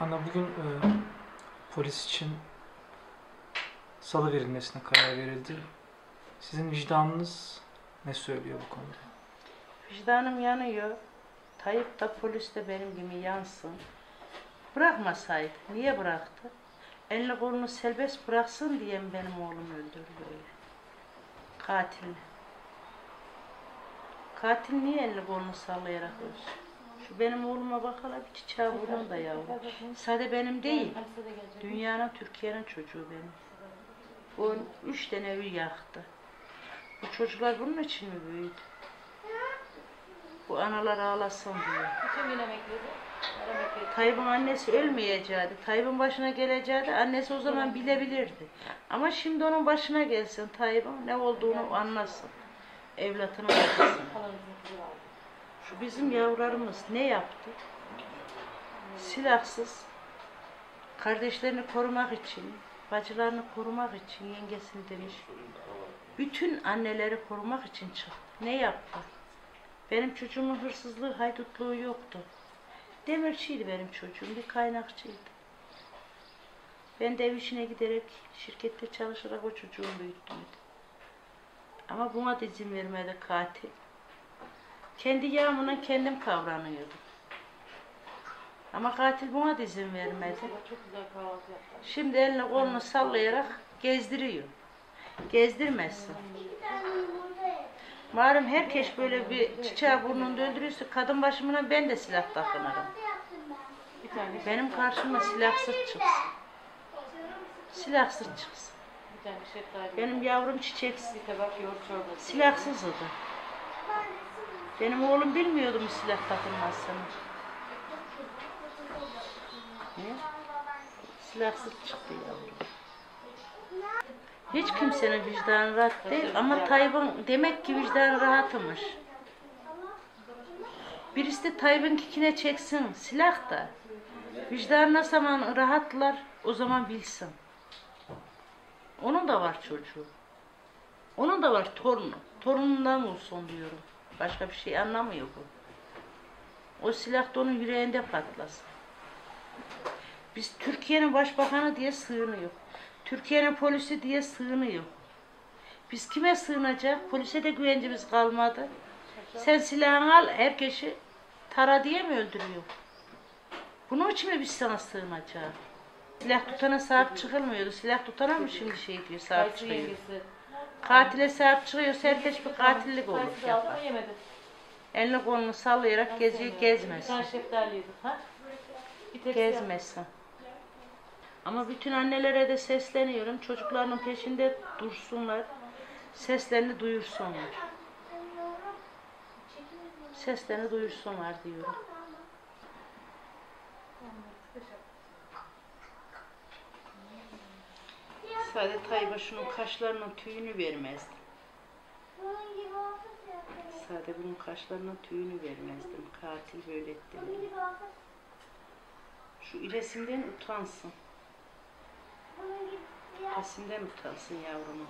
Ana bugün e, polis için salı verilmesine karar verildi. Sizin vicdanınız ne söylüyor bu konuda? Vicdanım yanıyor. Tayyip da polis de benim gibi yansın. Bırakmasaydı. Niye bıraktı? Elini kolunu serbest bıraksın diye mi benim oğlum öldürdü öyle? Katil. Katil niye elini kolunu sallayarak ölsün? Benim oğluma bak hele bir çiçeği bunun da yavrum. Sade benim değil. Dünyanın, Türkiye'nin çocuğu benim. O üç tane evi yaktı. Bu çocuklar bunun için mi büyüdü? Bu analar ağlasın diye. Bütün gün. Tayyip'in annesi ölmeyeceğiydi. Tayyip'in başına geleceğiydi. Annesi o zaman bilebilirdi. Ama şimdi onun başına gelsin Tayyip'in ne olduğunu anlasın. Evlatını acısın. Bizim yavrularımız ne yaptı? Silahsız, kardeşlerini korumak için, bacılarını korumak için yengesini demiş. Bütün anneleri korumak için çıktı. Ne yaptı? Benim çocuğumun hırsızlığı, haydutluğu yoktu. Demirçiydi benim çocuğum, bir kaynakçıydı. Ben de ev işine giderek, şirkette çalışarak o çocuğumu büyüttüm. Ama buna da izin vermedi katil. Kendi yağımla kendim kavranıyordum. Ama katil buna da izin vermedi. Şimdi elini kolunu sallayarak gezdiriyor. Gezdirmezsin. Malum herkes böyle bir çiçeği burnunda öldürüyorsa kadın başımına ben de silah takınırım. Tane Benim karşıma silahsız çıksın. Silahsız çıksın. şeftali. Benim yavrum çiçeksiz. yoğurt çorbası. Silahsızdı. Benim oğlum bilmiyordu mu silah takılmazsını. Ne? Silahsız çıktı yavrum. Hiç kimsenin vicdanı rahat değil ama Tayyip'in demek ki vicdanı rahatmış. Birisi de Tayyip'in kikine çeksin silah da. Vicdanı ne zaman rahatlar o zaman bilsin. Onun da var çocuğu. Onun da var torunu. Torunundan olsun diyorum. Başka bir şey anlamıyor bu. O silah da onun yüreğinde patlasın. Biz Türkiye'nin başbakanı diye sığınıyor. Türkiye'nin polisi diye sığınıyor. Biz kime sığınacak? Polise de güvencimiz kalmadı. Sen silahını al, herkesi tara diye mi öldürüyor? Bunun için mi biz sana sığınacağız? Silah tutana sahip çıkılmıyordu. Silah tutana mı şimdi şey diyor sahip çıkıyor? Katile sahip çıkıyorsa herkes bir katillik olur. Yemedi. Elini kolunu sallayarak geziyor, Bir gezmesin. tane şeftali yedim. Ha? Bir Gezmesin. Ama bütün annelere de sesleniyorum. Çocuklarının peşinde dursunlar. Seslerini duyursunlar. Seslerini duyursunlar diyorum. Saadet Tayyip'e şunun kaşlarının tüyünü vermezdim. Sade bunun kaşlarının tüyünü vermezdim. Katil böyle etti. Şu resimden utansın. Resimden utansın yavrumu.